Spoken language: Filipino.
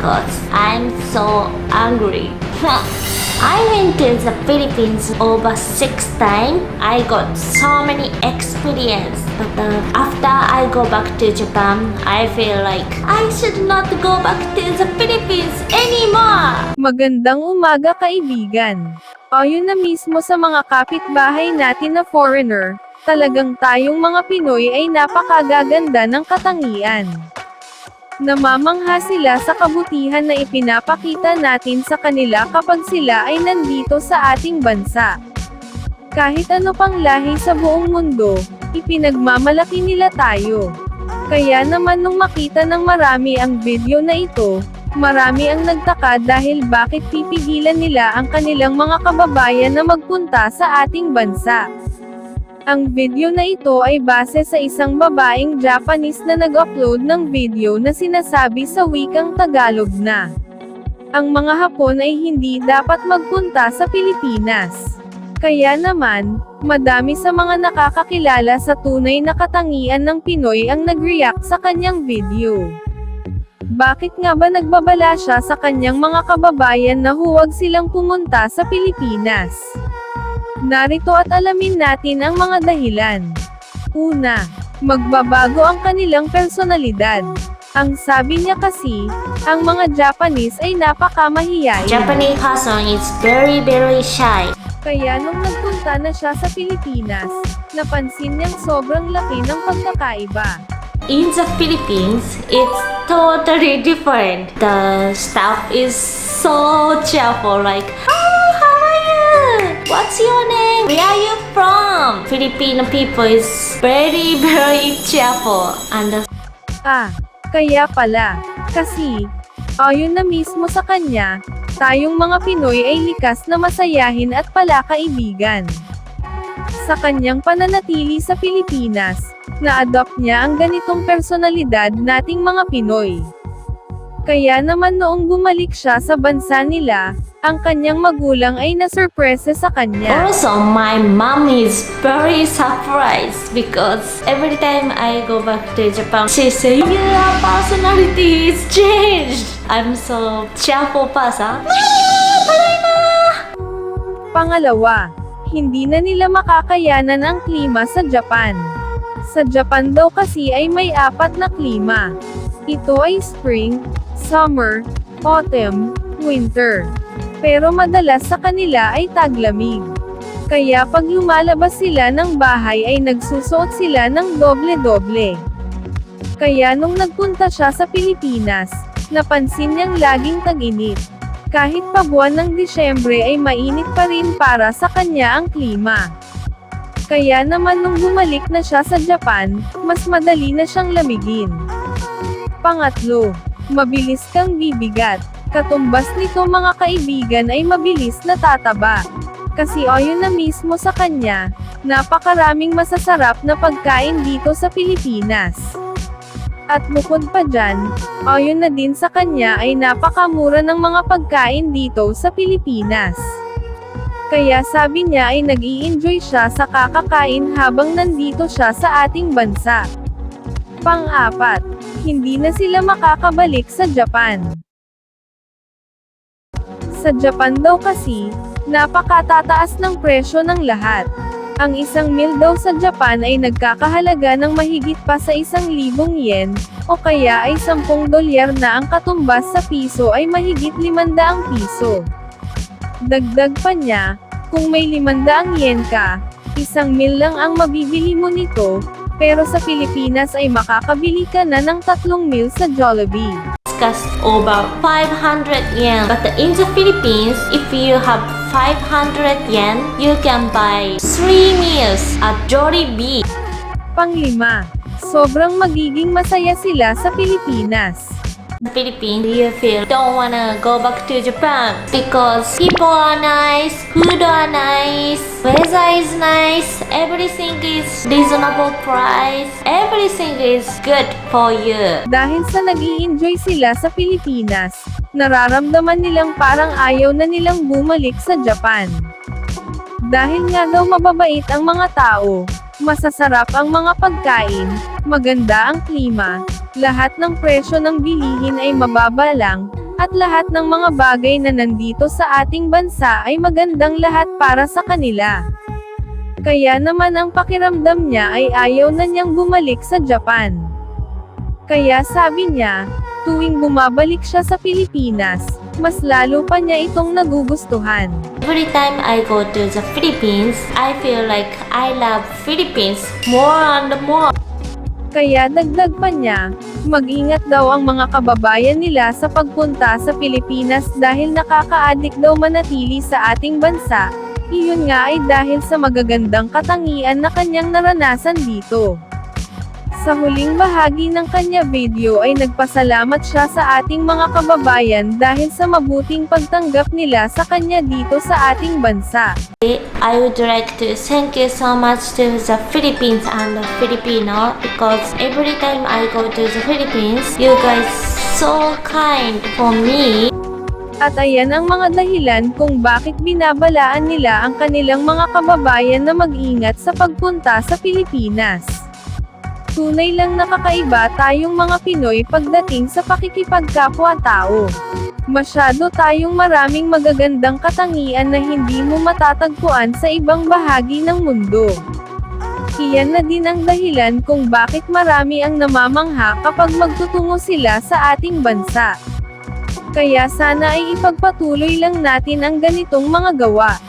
because I'm so angry. I went to the Philippines over six times. I got so many experience. But uh, after I go back to Japan, I feel like I should not go back to the Philippines anymore. Magandang umaga kaibigan. Ayon na mismo sa mga kapitbahay natin na foreigner, talagang tayong mga Pinoy ay napakagaganda ng katangian. Namamangha sila sa kabutihan na ipinapakita natin sa kanila kapag sila ay nandito sa ating bansa. Kahit ano pang lahi sa buong mundo, ipinagmamalaki nila tayo. Kaya naman nung makita ng marami ang video na ito, marami ang nagtaka dahil bakit pipigilan nila ang kanilang mga kababayan na magpunta sa ating bansa. Ang video na ito ay base sa isang babaeng Japanese na nag-upload ng video na sinasabi sa wikang Tagalog na ang mga Hapon ay hindi dapat magpunta sa Pilipinas. Kaya naman, madami sa mga nakakakilala sa tunay na katangian ng Pinoy ang nag-react sa kanyang video. Bakit nga ba nagbabala siya sa kanyang mga kababayan na huwag silang pumunta sa Pilipinas? Narito at alamin natin ang mga dahilan. Una, magbabago ang kanilang personalidad. Ang sabi niya kasi, ang mga Japanese ay napakamahiyain. Japanese person is very very shy. Kaya nung nagpunta na siya sa Pilipinas, napansin niyang sobrang laki ng pagkakaiba. In the Philippines, it's totally different. The staff is so cheerful, like, What's your name? Where are you from? Filipino people is very, very cheerful. And Ah, kaya pala. Kasi, ayon na mismo sa kanya, tayong mga Pinoy ay likas na masayahin at palakaibigan. Sa kanyang pananatili sa Pilipinas, na-adopt niya ang ganitong personalidad nating mga Pinoy. Kaya naman noong bumalik siya sa bansa nila, ang kanyang magulang ay nasurpresa sa kanya. also, my mom is very surprised because every time I go back to Japan, she say, your personality is changed. I'm so cheerful person. Pangalawa, hindi na nila makakayanan ang klima sa Japan. Sa Japan daw kasi ay may apat na klima. Ito ay spring, summer, autumn, winter. Pero madalas sa kanila ay taglamig. Kaya pag lumalabas sila ng bahay ay nagsusuot sila ng doble-doble. Kaya nung nagpunta siya sa Pilipinas, napansin niyang laging tag-init. Kahit pa buwan ng Disyembre ay mainit pa rin para sa kanya ang klima. Kaya naman nung bumalik na siya sa Japan, mas madali na siyang lamigin. Pangatlo, mabilis kang bibigat. Katumbas nito mga kaibigan ay mabilis na tataba. Kasi ayon na mismo sa kanya, napakaraming masasarap na pagkain dito sa Pilipinas. At bukod pa dyan, ayon na din sa kanya ay napakamura ng mga pagkain dito sa Pilipinas. Kaya sabi niya ay nag enjoy siya sa kakakain habang nandito siya sa ating bansa. Pang-apat, hindi na sila makakabalik sa Japan. Sa Japan daw kasi, napakatataas ng presyo ng lahat. Ang isang meal daw sa Japan ay nagkakahalaga ng mahigit pa sa isang libong yen, o kaya ay 10 dolyar na ang katumbas sa piso ay mahigit 500 piso. Dagdag pa niya, kung may 500 yen ka, isang meal lang ang mabibili mo nito, pero sa Pilipinas ay makakabili ka na ng tatlong meal sa Jollibee. Cost over 500 yen. But in the Philippines, if you have 500 yen, you can buy 3 meals at Jollibee. Panglima, sobrang magiging masaya sila sa Pilipinas. Philippines, you feel don't wanna go back to Japan because people are nice, food are nice, weather is nice, everything is reasonable price, everything is good for you. Dahil sa nag enjoy sila sa Pilipinas, nararamdaman nilang parang ayaw na nilang bumalik sa Japan. Dahil nga daw mababait ang mga tao, masasarap ang mga pagkain, maganda ang klima, lahat ng presyo ng bilihin ay mababa lang, At lahat ng mga bagay na nandito sa ating bansa ay magandang lahat para sa kanila. Kaya naman ang pakiramdam niya ay ayaw na niyang bumalik sa Japan. Kaya sabi niya, tuwing bumabalik siya sa Pilipinas, mas lalo pa niya itong nagugustuhan. Every time I go to the Philippines, I feel like I love Philippines more and more. Kaya dagdag pa niya, mag-ingat daw ang mga kababayan nila sa pagpunta sa Pilipinas dahil nakaka-addict daw manatili sa ating bansa. Iyon nga ay dahil sa magagandang katangian na kanyang naranasan dito. Sa huling bahagi ng kanya video ay nagpasalamat siya sa ating mga kababayan dahil sa mabuting pagtanggap nila sa kanya dito sa ating bansa. I would like to thank you so much to the Philippines and the Filipino because every time I go to the Philippines, you guys so kind for me. At ayan ang mga dahilan kung bakit binabalaan nila ang kanilang mga kababayan na mag-ingat sa pagpunta sa Pilipinas. Tunay lang nakakaiba tayong mga Pinoy pagdating sa pakikipagkapwa-tao. Masyado tayong maraming magagandang katangian na hindi mo matatagpuan sa ibang bahagi ng mundo. Iyan na din ang dahilan kung bakit marami ang namamangha kapag magtutungo sila sa ating bansa. Kaya sana ay ipagpatuloy lang natin ang ganitong mga gawa.